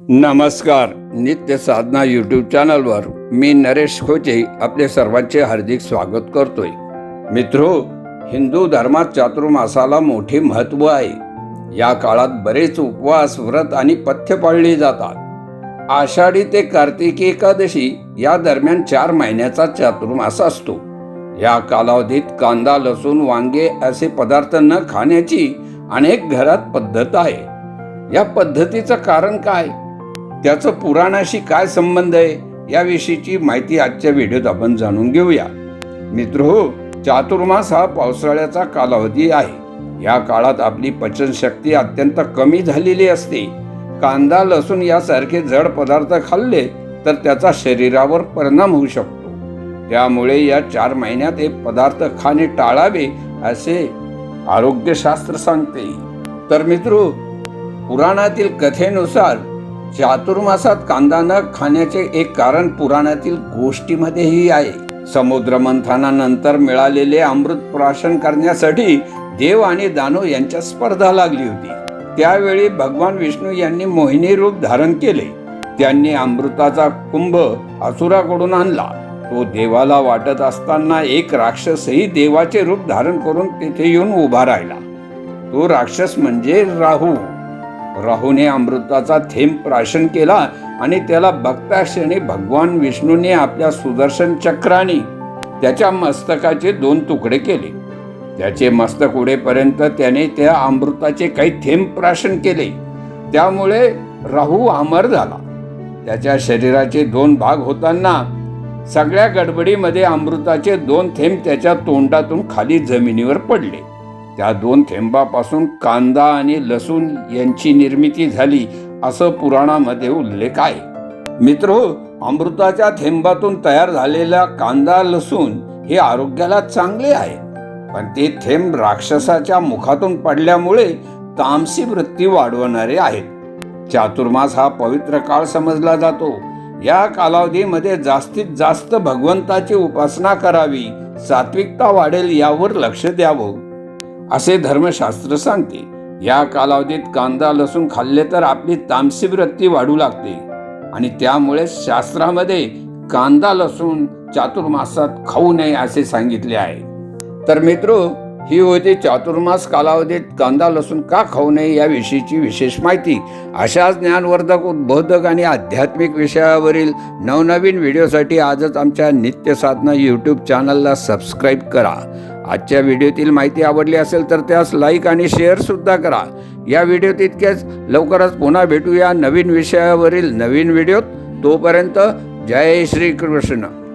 नमस्कार नित्य साधना यूट्यूब चॅनलवर मी नरेश खोचे आपले सर्वांचे हार्दिक स्वागत करतोय. मित्रो हिंदू धर्मात चातुर्मासाला मोठे महत्त्व आहे. या काळात बरेच उपवास व्रत आणि पथ्य पाळली जातात. आषाढी ते कार्तिकी एकादशी या दरम्यान चार महिन्याचा चातुर्मास असतो. या कालावधीत कांदा लसूण वांगे असे पदार्थ न खाण्याची अनेक घरात पद्धत आहे. या पद्धतीचं कारण काय? त्याचं पुराणाशी काय संबंध आहे याविषयीची माहिती आजच्या व्हिडिओत आपण जाणून घेऊया. मित्र हो चातुर्मास हा पावसाळ्याचा कालावधी आहे. या काळात आपली पचनशक्ती अत्यंत कमी झालेली असते. कांदा लसूण यासारखे जड पदार्थ खाल्ले तर त्याचा शरीरावर परिणाम होऊ शकतो. त्यामुळे या चार महिन्यात हे पदार्थ खाणे टाळावे असे आरोग्यशास्त्र सांगते. तर मित्र पुराणातील कथेनुसार चातुर्मासात कांदा न खाण्याचे एक कारण पुराणातील गोष्टीमध्येही आहे. समुद्र मंथनानंतर मिळालेले अमृत प्राशन करण्यासाठी देव आणि दानव यांच्या स्पर्धा लागली होती. त्यावेळी भगवान विष्णू यांनी मोहिनी रूप धारण केले. त्यांनी अमृताचा कुंभ असुराकडून आणला. तो देवाला वाटत असताना एक राक्षसही देवाचे रूप धारण करून तिथे येऊन उभा राहिला. तो राक्षस म्हणजे राहू. राहूने अमृताचा थेंब प्राशन केला आणि त्याला बघता क्षणी भगवान विष्णूने आपल्या सुदर्शन चक्राने त्याच्या मस्तकाचे दोन तुकडे केले. त्याचे मस्तक उडेपर्यंत त्याने त्या अमृताचे काही थेंब प्राशन केले. त्यामुळे राहू अमर झाला. त्याच्या शरीराचे दोन भाग होताना सगळ्या गडबडीमध्ये अमृताचे दोन थेंब त्याच्या तोंडातून खाली जमिनीवर पडले. त्या दोन थेंबापासून कांदा आणि लसूण यांची निर्मिती झाली असं पुराणामध्ये उल्लेख आहे. मित्र अमृताच्या थेंबातून तयार झालेला कांदा लसूण हे आरोग्याला चांगले आहे. पण ते थेंब राक्षसाच्या मुखातून पडल्यामुळे तामसी वृत्ती वाढवणारे आहेत. चातुर्मास हा पवित्र काळ समजला जातो. या कालावधीमध्ये जास्तीत जास्त भगवंताची उपासना करावी सात्विकता वाढेल यावर लक्ष द्यावं. असे धर्मशास्त्र सांगते. या कालावधीत कांदा लसूण खाल्ले तर आपली तामसी वृत्ती वाढू लागते. आणि त्यामुळे शास्त्रामध्ये कांदा लसूण चातुर्मासात खाऊ नये असे सांगितले आहे. तर मित्रो ही होती चातुर्मास कालावधीत कांदा लसूण का खाऊ नये याविषयीची विशेष माहिती. अशाच ज्ञानवर्धक उद्बोधक आणि आध्यात्मिक विषयावरील नवनवीन व्हिडिओसाठी आजच आमच्या नित्य साधना यूट्यूब चॅनलला सबस्क्राईब करा. आजच्या व्हिडिओतील माहिती आवडली असेल तर त्यास लाईक आणि शेअर सुद्धा करा. या व्हिडिओत इतकेच. लवकरच पुन्हा भेटूया नवीन विषयावरील नवीन व्हिडिओत. तोपर्यंत जय श्री कृष्ण.